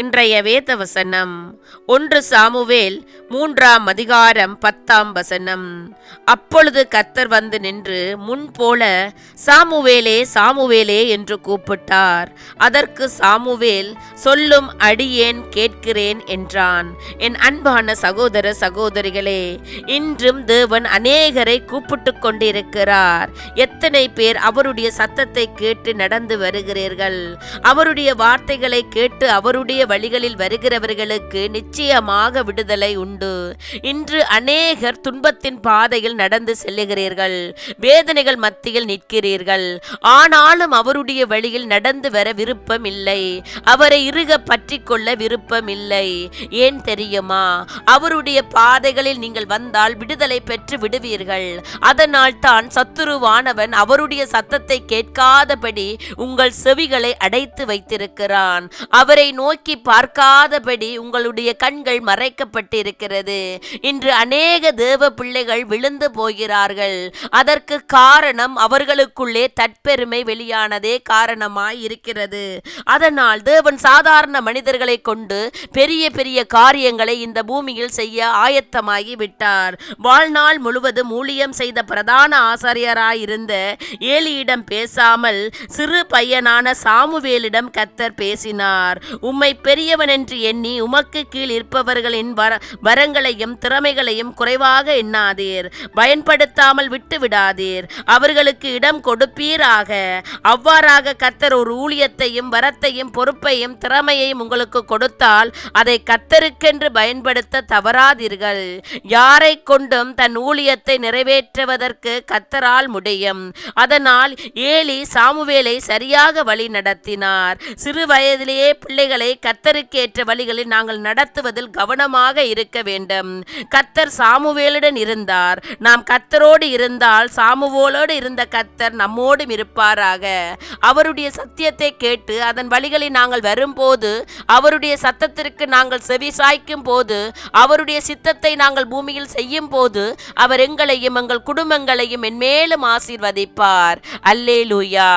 இன்றைய வேத வசனம் ஒன்று சாமுவேல் மூன்றாம் அதிகாரம் பத்தாம் வசனம். அப்பொழுது கத்தர் வந்து நின்று முன் போல சாமுவேலே சாமுவேலே என்று கூப்பிட்டார். அதற்கு சாமுவேல் சொல்லும் அடியேன் கேட்கிறேன் என்றான். என் அன்பான சகோதர சகோதரிகளே இன்றும் தேவன் அநேகரை கூப்பிட்டு கொண்டிருக்கிறார். எத்தனை பேர் அவருடைய சத்தத்தை கேட்டு நடந்து வருகிறீர்கள்? அவருடைய வார்த்தைகளை கேட்டு அவருடைய வழிகளில் வருகிறவர்களுக்கு நிச்சயமாக விடுதலை உண்டு. இன்று அநேகர் துன்பத்தின் பாதையில் நடந்து செல்லுகிறீர்கள். வேதனைகள் மத்தியில் நிற்கிறீர்கள். ஆனாலும் அவருடைய வழியில் நடந்து வர விருப்பம் இல்லை. அவரை இறுக பற்றி கொள்ள விருப்பம் இல்லை. ஏன் தெரியுமா? அவருடைய பாதைகளில் நீங்கள் வந்தால் விடுதலை பெற்று விடுவீர்கள். அதனால் தான் சத்துருவானவன் அவருடைய சத்தத்தை கேட்காதபடி உங்கள் செவிகளை அடைத்து வைத்திருக்கிறான். அவரை நோக்கி பார்க்காதபடி உங்களுடைய கண்கள் மறைக்கப்பட்டிருக்கிறது. இன்று அநேக தேவ பிள்ளைகள் விழுந்து போகிறார்கள். அதற்கு காரணம் அவர்களுக்குள்ளே தற்பெருமை வெளியானதே காரணமாய் இருக்கிறது அதனால் தேவன் சாதாரண மனிதர்களை கொண்டு பெரிய பெரிய காரியங்களை இந்த பூமியில் செய்ய ஆயத்தமாகி விட்டார். வாழ்நாள் முழுவதும் ஊழியம் செய்த பிரதான ஆசாரியராயிருந்த ஏலியிடம் பேசாமல் சிறு பையனான சாமுவேலிடம் கத்தர் பேசினார். உம்மை பெரியவன் என்று எண்ணி உமக்கு கீழ் இருப்பவர்களின் வர வரங்களையும் திறமைகளையும் குறைவாக எண்ணாதீர். பயன்படுத்தாமல் விட்டு விடாதீர். அவர்களுக்கு இடம் கொடுப்பீராக. அவ்வாறாக கத்தர் ஒரு ஊழியத்தையும் வரத்தையும் பொறுப்பையும் திறமையையும் உங்களுக்கு கொடுத்தால் அதை கத்தருக்கென்று பயன்படுத்த தவறாதீர்கள். யாரை கொண்டும் தன் ஊழியத்தை நிறைவேற்றுவதற்கு கத்தரால் முடியும். அதனால் ஏலி சாமுவேலை சரியாக வழி நடத்தினார். சிறு வயதிலேயே பிள்ளைகளை கத்தருக்கேற்ற வழிகளில் நாங்கள் நடத்துவதில் கவனமாக இருக்க வேண்டும். கத்தர் சாமுவேலுடன் இருந்தார். நாம் கத்தரோடு இருந்தால் சாமுவோலோடு இருந்த கத்தர் நம்மோடும் இருப்பாராக. அவருடைய சத்தியத்தை கேட்டு அதன் வழிகளில் நாங்கள் வரும்போது அவருடைய சத்தத்திற்கு நாங்கள் செவி சாய்க்கும் போது அவருடைய சித்தத்தை நாங்கள் பூமியில் செய்யும் போது அவர் எங்களையும் எங்கள் குடும்பங்களையும் மென்மேலும் ஆசீர்வதிப்பார். அல்லேலூயா.